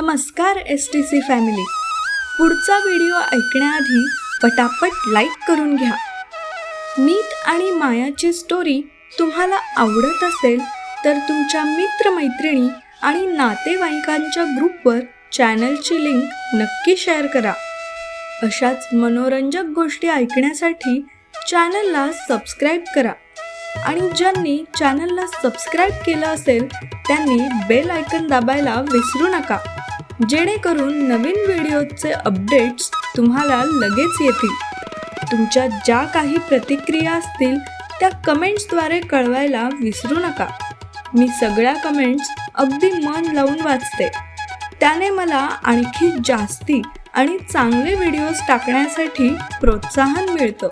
नमस्कार S T C family पुढचा video ऐकण्याआधी पटापट लाईक करून घ्या. मीत आणि मायाची स्टोरी तुम्हाला आवडत असेल तर तुमच्या मित्रमैत्रिणी आणि नातेवाईकांच्या ग्रुपवर चॅनलची लिंक नक्की शेअर करा. अशाच मनोरंजक गोष्टी ऐकण्यासाठी चॅनलला सबस्क्राईब करा. आणि ज्यांनी चॅनलला सबस्क्राईब केलं असेल त्यांनी बेल आयकन दाबायला विसरू नका. जेणेकरून नवीन व्हिडिओचे अपडेट्स तुम्हाला लगेच येतील. तुमच्या ज्या काही प्रतिक्रिया असतील त्या कमेंट्सद्वारे कळवायला विसरू नका. मी सगळ्या कमेंट्स अगदी मन लावून वाचते. त्याने मला आणखी जास्ती आणि चांगले व्हिडिओज टाकण्यासाठी प्रोत्साहन मिळतं.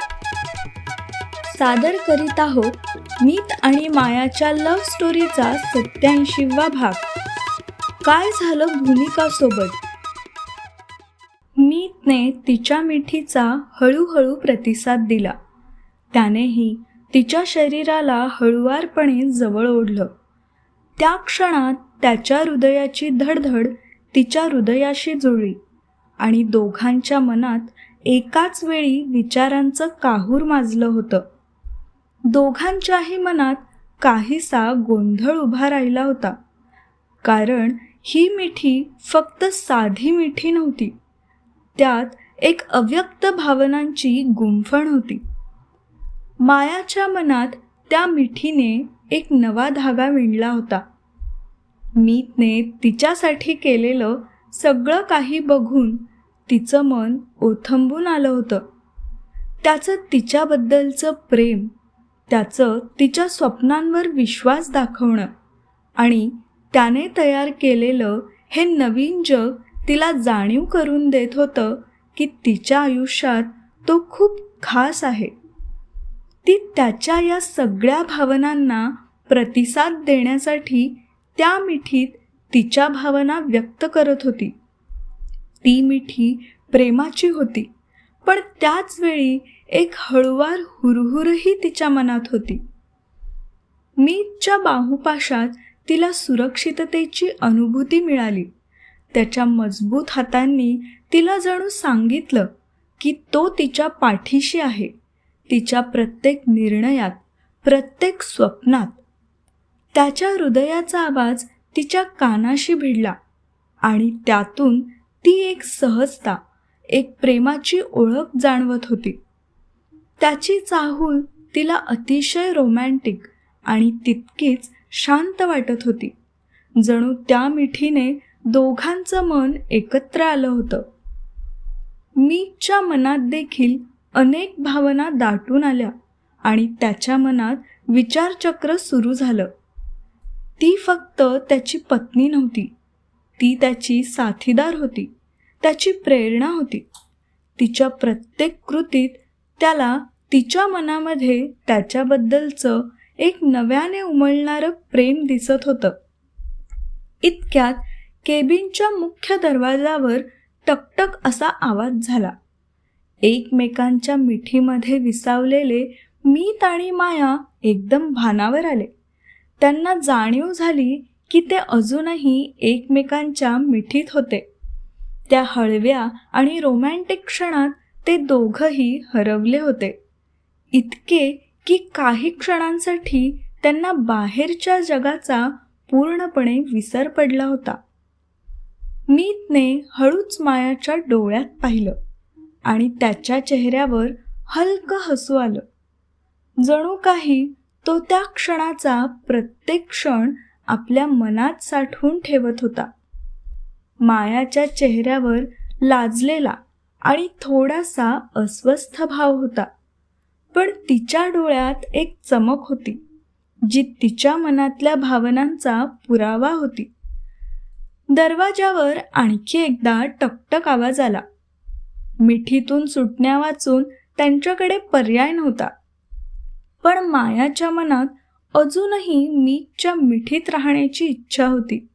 सादर करीत आहोत मीत आणि मायाच्या लव्ह स्टोरीचा सत्याऐंशीवा भाग. काय झालं भूमिकासोबत? मीतने तिच्या मिठीचा हळूहळू प्रतिसाद दिला. त्यानेही तिच्या शरीराला हळुवारपणे जवळ ओढलं. त्या क्षणात त्याच्या हृदयाची धडधड तिच्या हृदयाशी जुळली आणि दोघांच्या मनात एकाच वेळी विचारांचं काहूर माजलं होतं. दोघांच्याही मनात काहीसा गोंधळ उभा राहिला होता. कारण ही मिठी फक्त साधी मिठी नव्हती. त्यात एक अव्यक्त भावनांची गुंफण होती. मायाच्या मनात त्या मिठीने एक नवा धागा विणला होता. मीतने तिच्यासाठी केलेलं सगळं काही बघून तिचं मन ओथंबून आलं होतं. त्याचं तिच्याबद्दलचं प्रेम त्याचं तिच्या स्वप्नांवर विश्वास दाखवणं आणि त्याने तयार केलेलं हे नवीन जग तिला जाणीव करून देत होतं की तिच्या आयुष्यात तो खूप खास आहे. ती त्याच्या या सगळ्या भावनांना प्रतिसाद देण्यासाठी त्या मिठीत तिच्या भावना व्यक्त करत होती. ती मिठी प्रेमाची होती पण त्याचवेळी एक हळुवार हुरहुरही तिच्या मनात होती. मीच्या बाहुपाशात तिला सुरक्षिततेची अनुभूती मिळाली. त्याच्या मजबूत हातांनी तिला जणू सांगितलं की तो तिच्या पाठीशी आहे. तिच्या प्रत्येक निर्णयात प्रत्येक स्वप्नात. त्याच्या हृदयाचा आवाज तिच्या कानाशी भिडला आणि त्यातून ती एक सहजता एक प्रेमाची ओळख जाणवत होती. त्याची चाहूल तिला अतिशय रोमॅन्टिक आणि तितकीच शांत वाटत होती. जणू त्या मिठीने दोघांचं मन एकत्र आलं होतं. मीच्या मनात देखील अनेक भावना दाटून आल्या आणि त्याच्या मनात विचारचक्र सुरू झालं. ती फक्त त्याची पत्नी नव्हती. ती त्याची साथीदार होती. त्याची प्रेरणा होती. तिच्या प्रत्येक कृतीत त्याला तिच्या मनामध्ये त्याच्याबद्दलचं एक नव्याने उमलणारं प्रेम दिसत होतं. इतक्यात केबिनच्या मुख्य दरवाजावर टकटक असा आवाज झाला. एकमेकांच्या मिठीमध्ये विसावलेले मीत आणि माया एकदम भानावर आले. त्यांना जाणीव झाली की ते अजूनही एकमेकांच्या मिठीत होते. त्या हळव्या आणि रोमॅन्टिक क्षणात ते दोघंही हरवले होते. इतके की काही क्षणांसाठी त्यांना बाहेरच्या जगाचा पूर्णपणे विसर पडला होता. मीतने हळूच मायाच्या डोळ्यात पाहिलं आणि त्याच्या चेहऱ्यावर हलकं हसू आलं. जणू काही तो त्या क्षणाचा प्रत्येक क्षण आपल्या मनात साठवून ठेवत होता. मायाच्या चेहऱ्यावर लाजलेला आणि थोडासा अस्वस्थ भाव होता. पण तिच्या डोळ्यात एक चमक होती जी तिच्या मनातल्या भावनांचा पुरावा होती. दरवाजावर आणखी एकदा टकटक आवाज आला. मिठीतून सुटण्या वाचून त्यांच्याकडे पर्याय नव्हता. पण मायाच्या मनात अजूनही मीच्या मिठीत राहण्याची इच्छा होती.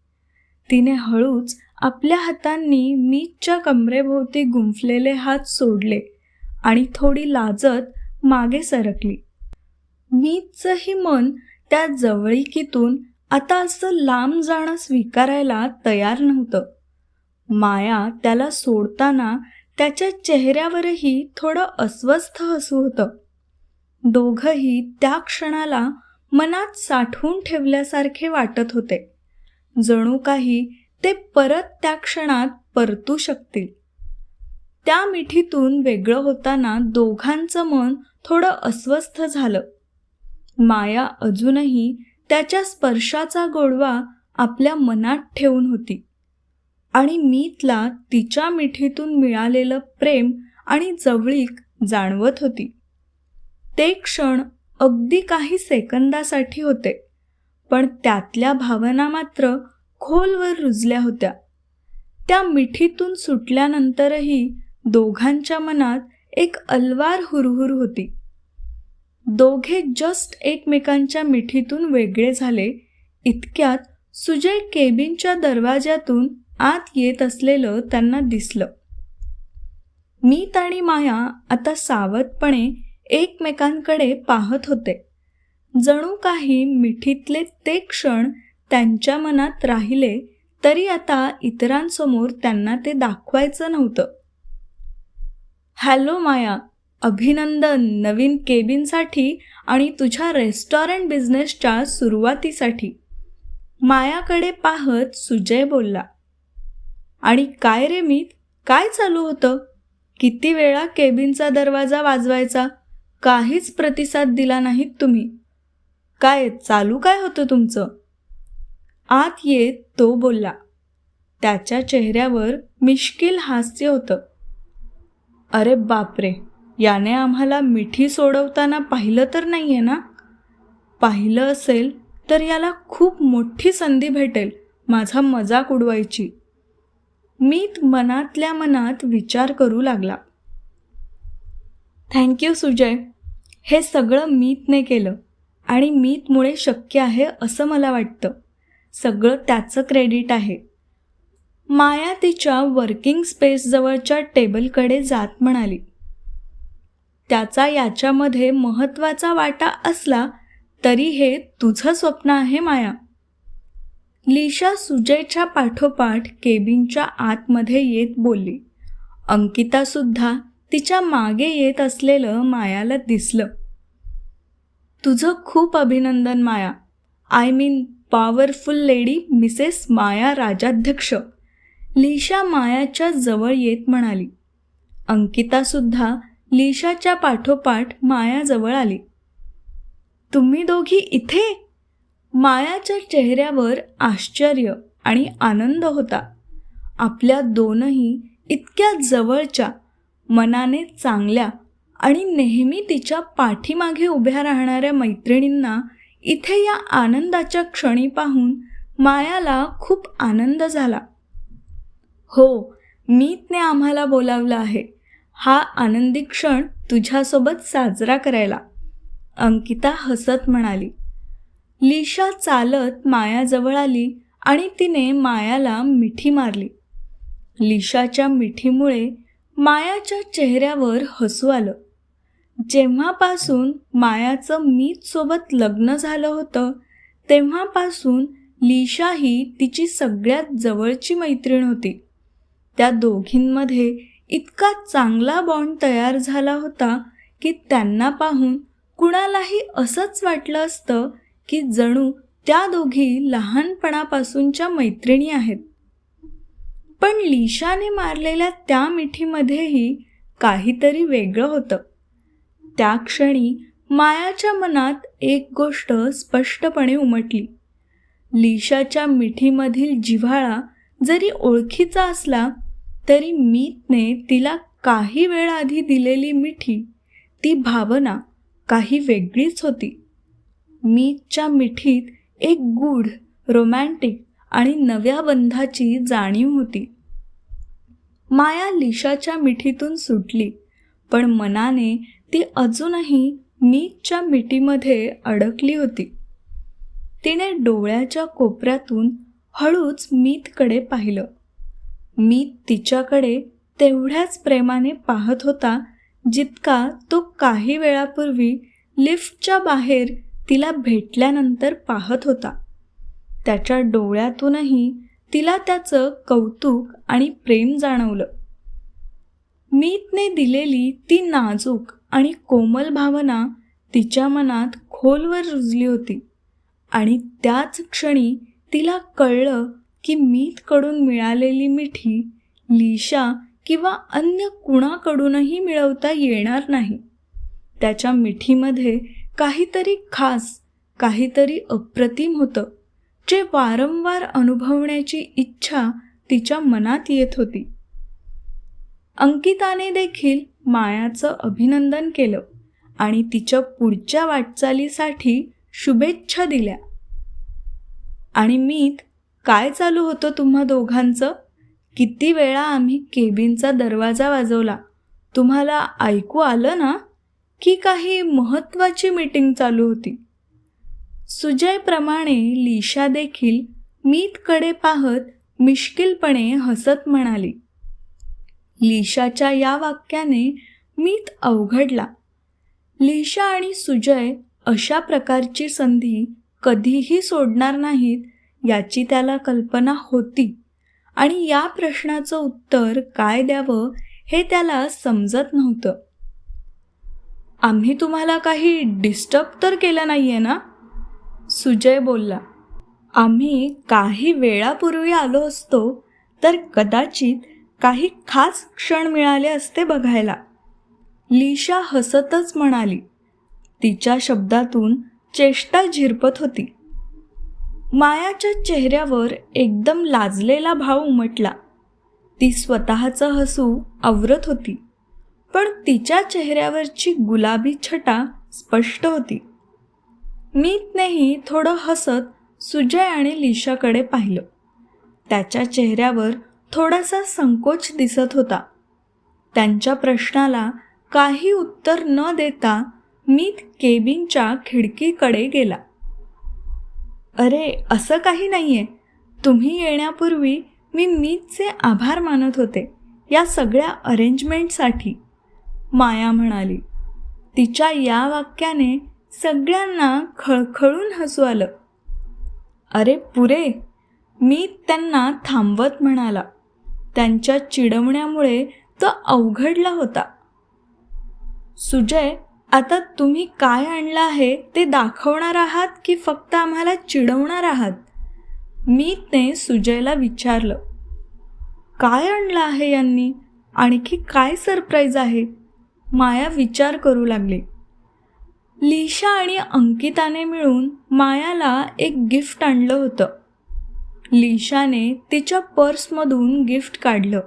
तिने हळूच आपल्या हातांनी मीच्या कमरेभोवती गुंफलेले हात सोडले आणि थोडी लाजत मागे सरकली. मीचंही मन त्या जवळिकीतून आता असं लांब जाणं स्वीकारायला तयार नव्हतं. माया त्याला सोडताना त्याच्या चेहऱ्यावरही थोडं अस्वस्थ हसू होतं. दोघंही त्या क्षणाला मनात साठवून ठेवल्यासारखे वाटत होते. जणू काही ते परत त्या क्षणात परतू शकतील. त्या मिठीतून वेगळं होताना दोघांचं मन थोडं अस्वस्थ झालं. माया अजूनही त्याच्या स्पर्शाचा गोडवा आपल्या मनात ठेवून होती. आणि मीतला तिच्या मिठीतून मिळालेलं प्रेम आणि जवळीक जाणवत होती. ते क्षण अगदी काही सेकंदासाठी होते पण त्यातल्या भावना मात्र खोलवर रुजल्या होत्या. त्या मिठीतून सुटल्यानंतरही दोघांच्या मनात एक अलवार हुरहुर होती. दोघे जस्ट एकमेकांच्या मिठीतून वेगळे झाले. इतक्यात सुजय केबिनच्या दरवाज्यातून आत येत असलेलं त्यांना दिसलं. मीत आणि माया आता सावधपणे एकमेकांकडे पाहत होते. जणू काही मिठीतले ते क्षण त्यांच्या मनात राहिले तरी आता इतरांसमोर त्यांना ते दाखवायचं नव्हतं. हॅलो माया अभिनंदन नवीन केबिनसाठी आणि तुझ्या रेस्टॉरंट बिझनेसच्या सुरुवातीसाठी. मायाकडे पाहत सुजय बोलला आणि काय रे मी काय चालू होतं? किती वेळा केबिनचा दरवाजा वाजवायचा? काहीच प्रतिसाद दिला नाहीत तुम्ही. काय चालू काय होतं तुमचं? आत येत तो बोलला त्याच्या चेहऱ्यावर मिश्किल हास्य होतं. अरे बापरे याने आम्हाला मिठी सोडवताना पाहिलं तर नाही आहे ना? पाहिलं असेल तर याला खूप मोठी संधी भेटेल माझा मजाक उडवायची. मीत मनातल्या मनात विचार करू लागला. Thank you Sujay. हे सगळं मीतने केलं आणि मीतमुळे शक्य आहे असं मला वाटतं. सगळं त्याचं क्रेडिट आहे. माया तिच्या वर्किंग स्पेसजवळच्या टेबलकडे जात म्हणाली. त्याचा याच्यामध्ये महत्त्वाचा वाटा असला तरी हे तुझं स्वप्न आहे माया. लिशा सुजयच्या पाठोपाठ केबिनच्या आतमध्ये येत बोलली. अंकितासुद्धा तिच्यामागे येत असलेलं मायाला दिसलं. तुझं खूप अभिनंदन Maya. I mean powerful lady Mrs Maya Rajadhyaksha Lisha मायाच्या जवळ येत म्हणाली. अंकितासुद्धा लिशाच्या पाठोपाठ मायाजवळ आली. तुम्ही दोघी इथे? मायाच्या चेहऱ्यावर आश्चर्य आणि आनंद होता. आपल्या दोनही इतक्या जवळच्या मनाने चांगल्या आणि नेहमी तिच्या पाठीमागे उभ्या राहणाऱ्या मैत्रिणींना इथे या आनंदाच्या क्षणी पाहून मायाला खूप आनंद झाला. हो मीतने आम्हाला बोलावलं आहे. हा आनंदी क्षण तुझ्यासोबत साजरा करायला. अंकिता हसत म्हणाली. लिशा चालत मायाजवळ आली आणि तिने मायाला मिठी मारली. लिशाच्या मिठीमुळे मायाच्या चेहऱ्यावर हसू आलं. जेव्हापासून मायाचं मीतसोबत लग्न झालं होतं तेव्हापासून लिशा ही तिची सगळ्यात जवळची मैत्रीण होती. त्या दोघींमध्ये इतका चांगला बॉन्ड तयार झाला होता की त्यांना पाहून कुणालाही असंच वाटलं असतं की जणू त्या दोघी लहानपणापासूनच्या मैत्रिणी आहेत. पण लिशाने मारलेल्या त्या मिठीमध्येही काहीतरी वेगळं होतं. त्या क्षणी मायाच्या मनात एक गोष्ट स्पष्टपणे उमटली. लिशाच्या मिठीमधील जिव्हाळा जरी ओळखीचा असला तरी मीतने तिला काही वेळ आधी दिलेली मिठी ती भावना काही वेगळीच होती. मीतच्या मिठीत एक गूढ रोमॅन्टिक आणि नव्या बंधाची जाणीव होती. माया लिशाच्या मिठीतून सुटली पण मनाने ती अजूनही मीतच्या मिठीमध्ये अडकली होती. तिने डोळ्याच्या कोपऱ्यातून हळूच मीतकडे पाहिलं. मी तिच्याकडे तेवढ्याच प्रेमाने पाहत होता जितका तो काही वेळापूर्वी लिफ्टच्या बाहेर तिला भेटल्यानंतर पाहत होता. त्याच्या डोळ्यातूनही तिला त्याचं कौतुक आणि प्रेम जाणवलं. मीतने दिलेली ती नाजूक आणि कोमल भावना तिच्या मनात खोलवर रुजली होती आणि त्याच क्षणी तिला कळलं की मीतकडून मिळालेली मिठी लिशा किंवा अन्य कुणाकडूनही मिळवता येणार नाही. त्याच्या मिठीमध्ये काहीतरी खास काहीतरी अप्रतिम होतं जे वारंवार अनुभवण्याची इच्छा तिच्या मनात येत होती. अंकिताने देखील मायाचं अभिनंदन केलं आणि तिच्या पुढच्या वाटचालीसाठी शुभेच्छा दिल्या. आणि मीत काय चालू होतं तुम्हा दोघांचं? किती वेळा आम्ही केबिनचा दरवाजा वाजवला. तुम्हाला ऐकू आलं ना? की काही महत्त्वाची मीटिंग चालू होती. सुजयप्रमाणे लिशा देखील मीतकडे पाहत मिश्किलपणे हसत म्हणाली. लिशाच्या या वाक्याने मीत अवघडला. लिशा आणि सुजय अशा प्रकारची संधी कधीही सोडणार नाहीत याची त्याला कल्पना होती. आणि या प्रश्नाचं उत्तर काय द्यावं हे त्याला समजत नव्हतं. आम्ही तुम्हाला काही डिस्टर्ब तर केलं नाही आहे ना? सुजय बोलला. आम्ही काही वेळापूर्वी आलो असतो तर कदाचित काही खास क्षण मिळाले असते बघायला. लिशा हसतच म्हणाली. तिच्या शब्दातून चेष्टा झिरपत होती. मायाच्या चेहऱ्यावर एकदम लाजलेला भाव उमटला. ती स्वतःचं हसू आवरत होती पण तिच्या चेहऱ्यावरची गुलाबी छटा स्पष्ट होती. मीतनेही थोडं हसत सुजय आणि लिशाकडे पाहिलं. त्याच्या चेहऱ्यावर थोडासा संकोच दिसत होता. त्यांच्या प्रश्नाला काही उत्तर न देता मीत केबिनच्या खिडकीकडे गेला. अरे असं काही नाही आहे तुम्ही येण्यापूर्वी मी मीचे आभार मानत होते या सगळ्या अरेंजमेंटसाठी. माया म्हणाली तिच्या या वाक्याने सगळ्यांना खळखळून हसू आलं. अरे पुरे मी त्यांना थांबवत म्हणाला. त्यांच्या चिडवण्यामुळे तो अवघडला होता. सुजय आता तुम्ही काय आणलं आहे ते दाखवणार आहात की फक्त आम्हाला चिडवणार आहात? मी ते सुजयला विचारलं. काय आणलं आहे यांनी? आणखी काय सरप्राईज आहे? माया विचार करू लागली. लिशा आणि अंकिताने मिळून मायाला एक गिफ्ट आणलं होतं. लिशाने तिच्या पर्समधून गिफ्ट काढलं.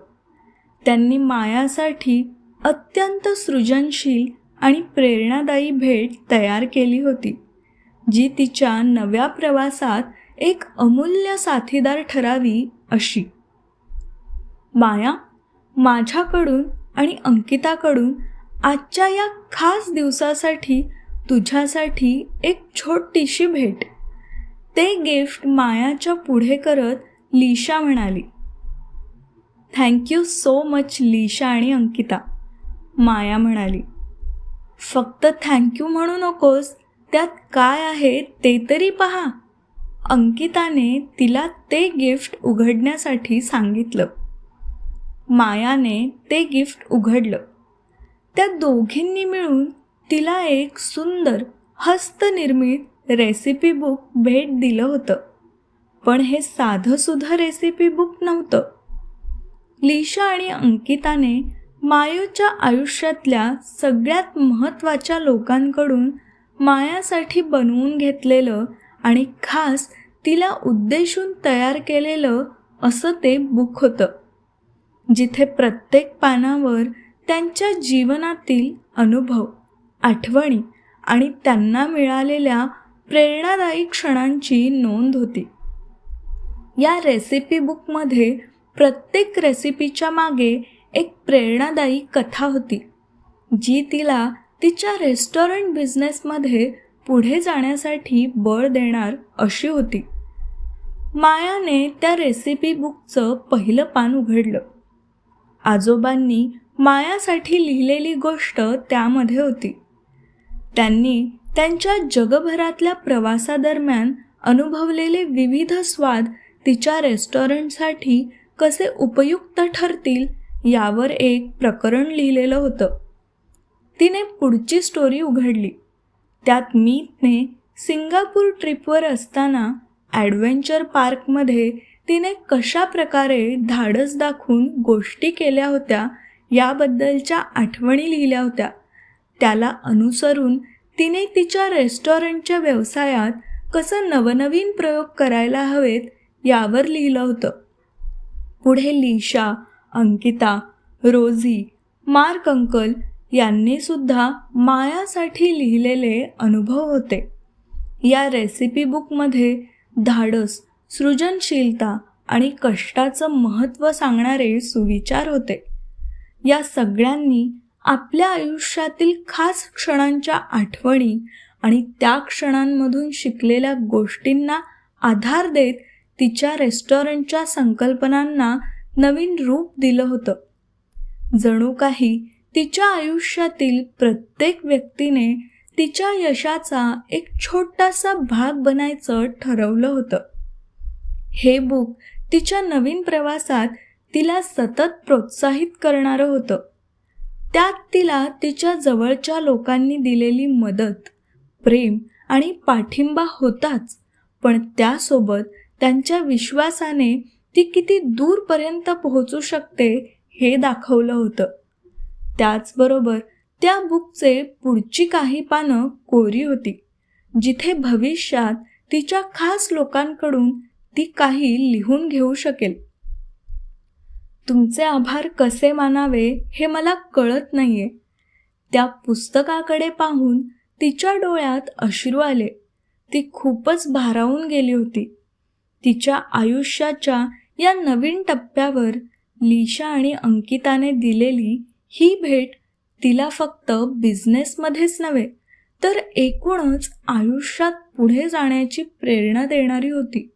त्यांनी मायासाठी अत्यंत सृजनशील आणि प्रेरणादायी भेट तयार केली होती जी तिच्या नव्या प्रवासात एक अमूल्य साथीदार ठरावी अशी. माया माझ्याकडून आणि अंकिताकडून आजच्या या खास दिवसासाठी तुझ्यासाठी एक छोटीशी भेट. ते गिफ्ट मायाच्या पुढे करत लिशा म्हणाली. थँक्यू सो मच लिशा आणि अंकिता माया म्हणाली. फक्त थँक्यू म्हणू नकोस. त्यात काय आहे ते तरी पहा. अंकिताने तिला ते गिफ्ट उघडण्यासाठी सांगितलं. मायाने ते गिफ्ट उघडलं. त्या दोघींनी मिळून तिला एक सुंदर हस्तनिर्मित रेसिपी बुक भेट दिलं होतं. पण हे साधंसुद्धा रेसिपी बुक नव्हतं. लिशा आणि अंकिताने मायूच्या आयुष्यातल्या सगळ्यात महत्त्वाच्या लोकांकडून मायासाठी बनवून घेतलेलं आणि खास तिला उद्देशून तयार केलेलं असं ते बुक होतं जिथे प्रत्येक पानावर त्यांच्या जीवनातील अनुभव आठवणी आणि त्यांना मिळालेल्या प्रेरणादायी क्षणांची नोंद होती. या रेसिपी बुकमध्ये प्रत्येक रेसिपीच्या मागे एक प्रेरणादायी कथा होती जी तिला तिच्या रेस्टॉरंट बिझनेसमध्ये पुढे जाण्यासाठी बळ देणार अशी होती. मायाने त्या रेसिपी बुकचं पहिलं पान उघडलं. आजोबांनी मायासाठी लिहिलेली गोष्ट त्यामध्ये होती. त्यांनी त्यांच्या जगभरातल्या प्रवासादरम्यान अनुभवलेले विविध स्वाद तिच्या रेस्टॉरंटसाठी कसे उपयुक्त ठरतील यावर एक प्रकरण लिहिलेलं होतं. तिने पुढची स्टोरी उघडली. त्यात मीतने सिंगापूर ट्रिपवर असताना ॲडव्हेंचर पार्कमध्ये तिने कशा प्रकारे धाडस दाखवून गोष्टी केल्या होत्या याबद्दलच्या आठवणी लिहिल्या होत्या. त्याला अनुसरून तिने तिच्या रेस्टॉरंटच्या व्यवसायात कसं नवनवीन प्रयोग करायला हवेत यावर लिहिलं होतं. पुढे Lisha Ankita Rosie Mark uncle यांनी सुद्धा मायासाठी लिहिलेले अनुभव होते. या रेसिपी बुकमध्ये धाडस सृजनशीलता आणि कष्टाचं महत्त्व सांगणारे सुविचार होते. या सगळ्यांनी आपल्या आयुष्यातील खास क्षणांच्या आठवणी आणि त्या क्षणांमधून शिकलेल्या गोष्टींना आधार देत तिच्या रेस्टॉरंटच्या संकल्पनांना नवीन रूप दिलं होतं. जणू काही तिच्या आयुष्यातील प्रत्येक व्यक्तीने तिच्या यशाचा एक छोटासा भाग बनायचं ठरवलं होतं. हे बुक तिच्या नवीन प्रवासात तिला सतत प्रोत्साहित करणारं होतं. त्यात तिला तिच्या जवळच्या लोकांनी दिलेली मदत प्रेम आणि पाठिंबा होताच पण त्यासोबत त्यांच्या विश्वासाने ती किती दूरपर्यंत पोहोचू शकते हे दाखवलं होतं. त्याचबरोबर त्या बुकचे पुढची काही पानं कोरी होती. जिथे भविष्यात तिच्या खास लोकांकडून ती काही लिहून घेऊ शकेल. तुमचे आभार कसे मानावे हे मला कळत नाहीये. त्या पुस्तकाकडे पाहून तिच्या डोळ्यात अश्रू आले. ती खूपच भारावून गेली होती. तिच्या आयुष्याच्या या नवीन टप्प्यावर लिशा आणि अंकिताने दिलेली ही भेट तिला फक्त बिझनेसमध्येच नव्हे तर एकूणच आयुष्यात पुढे जाण्याची प्रेरणा देणारी होती.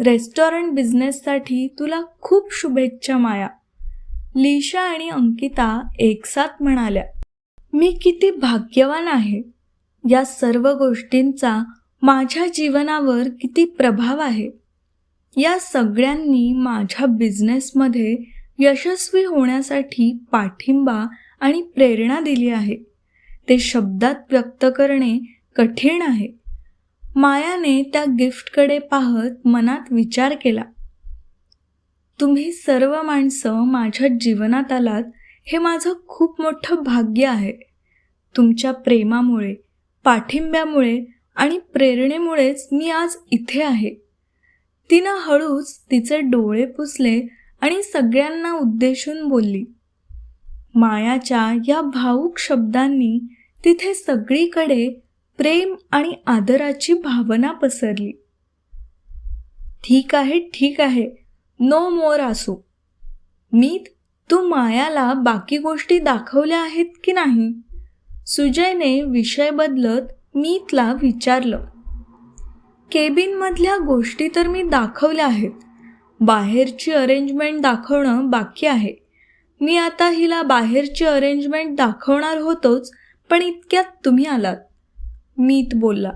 रेस्टॉरंट बिझनेससाठी तुला खूप शुभेच्छा माया. लिशा आणि अंकिता एकसाथ म्हणाल्या मी किती भाग्यवान आहे. या सर्व गोष्टींचा माझ्या जीवनावर किती प्रभाव आहे. या सगळ्यांनी माझ्या बिझनेसमध्ये यशस्वी होण्यासाठी पाठिंबा आणि प्रेरणा दिली आहे. ते शब्दात व्यक्त करणे कठीण आहे. मायाने त्या गिफ्टकडे पाहत मनात विचार केला. तुम्ही सर्व माणसं माझ्या जीवनात आलात हे माझं खूप मोठं भाग्य आहे. तुमच्या प्रेमामुळे पाठिंब्यामुळे आणि प्रेरणेमुळेच मी आज इथे आहे. तिनं हळूच तिचे डोळे पुसले आणि सगळ्यांना उद्देशून बोलली मायाच्या या भावूक शब्दांनी तिथे सगळीकडे प्रेम आणि आदराची भावना पसरली. ठीक आहे ठीक आहे नो मोर असू मीत तू मायाला बाकी गोष्टी दाखवल्या आहेत की नाही सुजयने विषय बदलत मीतला विचारलं. केबिनमधल्या गोष्टी तर मी दाखवल्या आहेत. बाहेरची अरेंजमेंट दाखवणं बाकी आहे. मी आता हिला बाहेरची अरेंजमेंट दाखवणार होतोच पण इतक्यात तुम्ही आलात. मीत बोलला.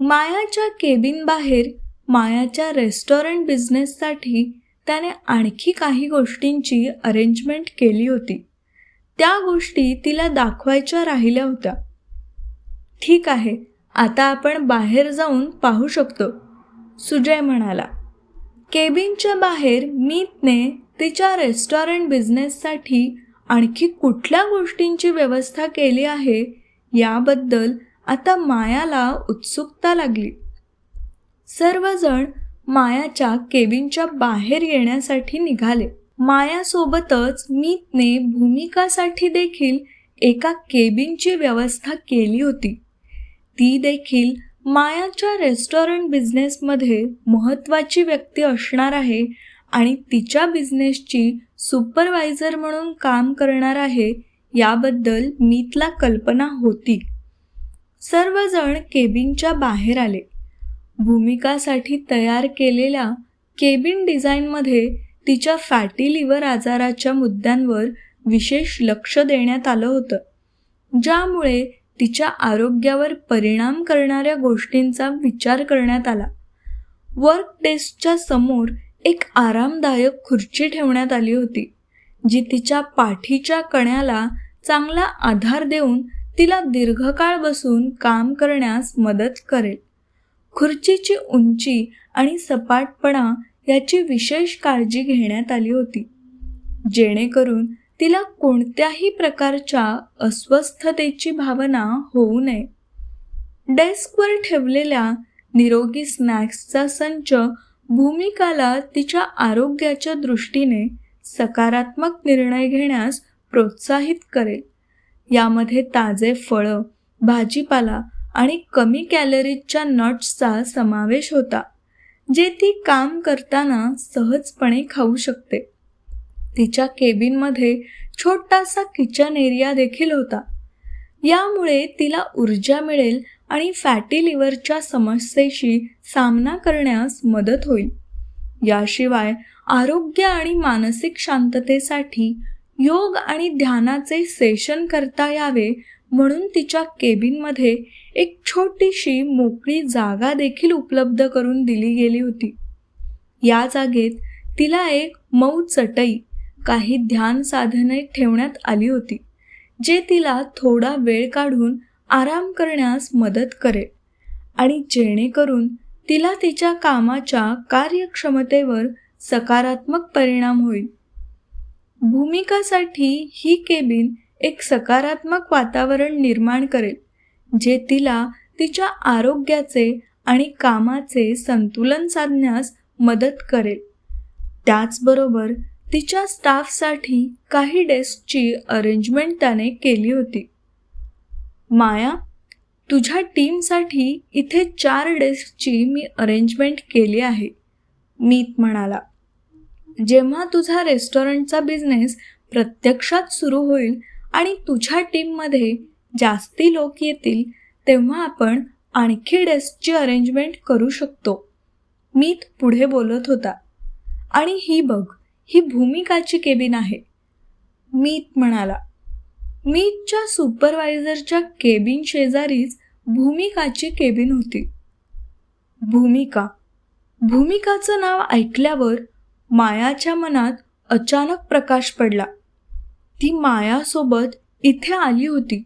मायाच्या केबिन बाहेर मायाच्या रेस्टॉरंट बिझनेससाठी त्याने आणखी काही गोष्टींची अरेंजमेंट केली होती. त्या गोष्टी तिला दाखवायच्या राहिल्या होत्या. ठीक आहे आता आपण बाहेर जाऊन पाहू शकतो. सुजय म्हणाला केबिनच्या बाहेर मीतने तिच्या रेस्टॉरंट बिझनेससाठी आणखी कुठल्या गोष्टींची व्यवस्था केली आहे याबद्दल आता मायाला उत्सुकता लागली. सर्वजण मायाच्या केबिनच्या बाहेर येण्यासाठी निघाले. मायासोबतच मीतने भूमिकासाठी देखील एका केबिनची व्यवस्था केली होती. ती देखील मायाच्या रेस्टॉरंट बिझनेसमध्ये महत्त्वाची व्यक्ती असणार आहे आणि तिच्या बिझनेसची सुपरवायझर म्हणून काम करणार आहे याबद्दल मीतला कल्पना होती. सर्वजण केबिनच्या बाहेर आले. भूमिकासाठी तयार केलेल्या केबिन डिझाईनमध्ये तिच्या फॅटी लिव्हर आजाराच्या मुद्द्यांवर विशेष लक्ष देण्यात आलं होतं. ज्यामुळे तिच्या आरोग्यावर परिणाम करणाऱ्या गोष्टींचा विचार करण्यात आला. वर्क डेस्कच्या समोर एक आरामदायक खुर्ची ठेवण्यात आली होती जी तिच्या पाठीच्या कण्याला चांगला आधार देऊन तिला दीर्घकाळ बसून काम करण्यास मदत करेल. खुर्चीची उंची आणि सपाटपणा याची विशेष काळजी घेण्यात आली होती जेणेकरून तिला कोणत्याही प्रकारच्या अस्वस्थतेची भावना होऊ नये. डेस्कवर ठेवलेल्या निरोगी स्नॅक्सचा संच भूमिकाला तिच्या आरोग्याच्या दृष्टीने सकारात्मक निर्णय घेण्यास प्रोत्साहित करेल. यामध्ये ताजे फळं भाजीपाला आणि कमी कॅलरीजच्या नट्सचा समावेश होता जे ती काम करताना सहजपणे खाऊ शकते. तिच्या केबिनमध्ये छोटासा किचन एरिया देखील होता. यामुळे तिला ऊर्जा मिळेल आणि फॅटी लिव्हरच्या समस्येशी सामना करण्यास मदत होईल. याशिवाय आरोग्य आणि मानसिक शांततेसाठी योग आणि ध्यानाचे सेशन करता यावे म्हणून तिच्या केबिनमध्ये एक छोटीशी मोकळी जागा देखील उपलब्ध करून दिली गेली होती. या जागेत तिला एक मऊ चटई काही ध्यान साधने ठेवण्यात आली होती जे तिला थोडा वेळ काढून आराम करण्यास मदत करेल आणि जेणेकरून तिला तिच्या कामाच्या कार्यक्षमतेवर सकारात्मक परिणाम होईल. भूमिकासाठी ही केबिन एक सकारात्मक वातावरण निर्माण करेल जे तिला तिच्या आरोग्याचे आणि कामाचे संतुलन साधण्यास मदत करेल. त्याचबरोबर तिच्या स्टाफसाठी काही डेस्कची अरेंजमेंट त्याने केली होती. माया तुझ्या टीमसाठी इथे चार डेस्कची मी अरेंजमेंट केली आहे मीत म्हणाला. जेव्हा तुझा रेस्टॉरंटचा बिझनेस प्रत्यक्षात सुरू होईल आणि तुझ्या टीममध्ये जास्ती लोक येतील तेव्हा आपण आणखी डेस्कची अरेंजमेंट करू शकतो मीत पुढे बोलत होता. आणि ही बघ ही भूमिकाची केबिन आहे. मीत म्हणाला मीतच्या सुपरवायझरच्या केबिन शेजारीच भूमिकाची केबिन होती. भूमिका? भूमिकाचं नाव ऐकल्यावर मायाच्या मनात अचानक प्रकाश पडला. ती मायासोबत इथे आली होती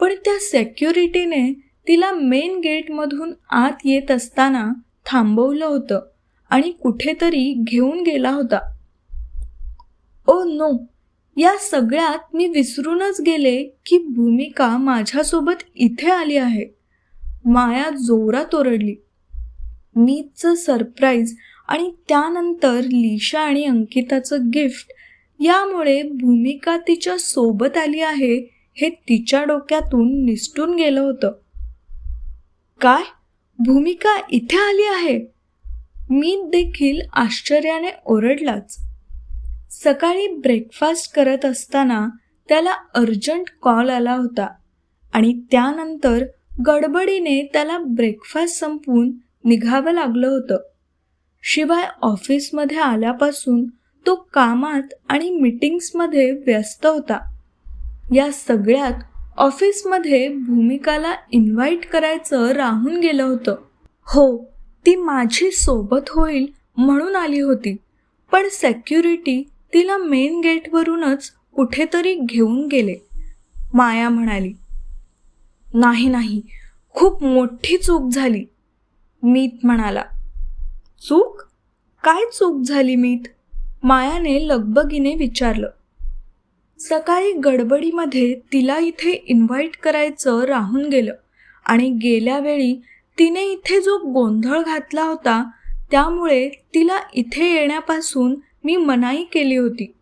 पण त्या सेक्युरिटीने तिला मेन गेटमधून आत येत असताना थांबवलं होतं आणि कुठेतरी घेऊन गेला होता. Oh no. या सगळ्यात मी विसरूनच गेले की भूमिका माझ्यासोबत इथे आली आहे. माया जोरात ओरडली. मीचं सरप्राईज आणि त्यानंतर लिशा आणि अंकिताचं गिफ्ट यामुळे भूमिका तिच्या सोबत आली आहे हे तिच्या डोक्यातून निसटून गेलं होतं. काय? भूमिका इथे आली आहे? मी देखील आश्चर्याने ओरडलाच. सकाळी ब्रेकफास्ट करत असताना त्याला अर्जंट कॉल आला होता. आणि त्यानंतर गडबडीने त्याला ब्रेकफास्ट संपवून निघावं लागलं होतं. शिवाय ऑफिसमध्ये आल्यापासून तो कामात आणि मीटिंग्समध्ये व्यस्त होता. या सगळ्यात ऑफिसमध्ये भूमिकाला इन्व्हाइट करायचं राहून गेलं होतं. हो ती माझी सोबत होईल म्हणून आली होती. पण सेक्युरिटी तिला मेन गेटवरूनच कुठेतरी घेऊन गेले. माया म्हणाली नाही नाही खूप मोठी चूक झाली. मीत म्हणाला चूक? काय चूक झाली मीत? मायाने लगबगीने विचारलं सकाळी गडबडीमध्ये तिला इथे इन्व्हाइट करायचं राहून गेलं आणि गेल्या वेळी तिने इथे जो गोंधळ घातला होता त्यामुळे तिला इथे येण्यापासून मी मनाई केली होती.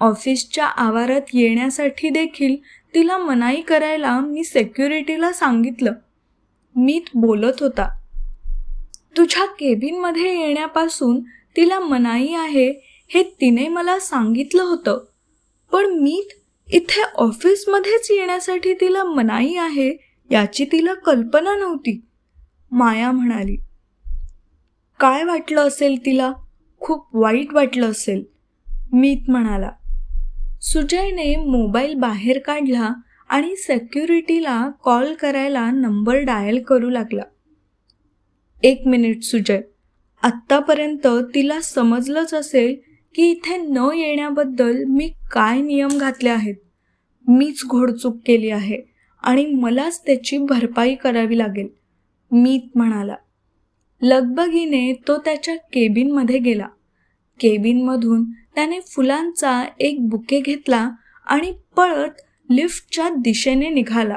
ऑफिसच्या आवारात येण्यासाठी देखील तिला मनाई करायला मी सेक्युरिटीला सांगितलं. मीत बोलत होता. तुझ्या केबिनमध्ये येण्यापासून तिला मनाई आहे हे तिने मला सांगितलं होतं. पण मीत इथे ऑफिसमध्येच येण्यासाठी तिला मनाई आहे याची तिला कल्पना नव्हती. माया म्हणाली काय वाटलं असेल तिला? खूप वाईट वाटलं असेल मीत म्हणाला. सुजयने मोबाईल बाहेर काढला आणि सेक्युरिटीला कॉल करायला नंबर डायल करू लागला. एक मिनिट सुजय. आत्तापर्यंत तिला समजलंच असेल की इथे न येण्याबद्दल मी काय नियम घातले आहेत. मीच घोडचूक केली आहे आणि मलाच त्याची भरपाई करावी लागेल मीत म्हणाला. लगबगीने तो त्याच्या केबिनमध्ये गेला. केबिनमधून त्याने फुलांचा एक बुके घेतला आणि पळत लिफ्टच्या दिशेने निघाला.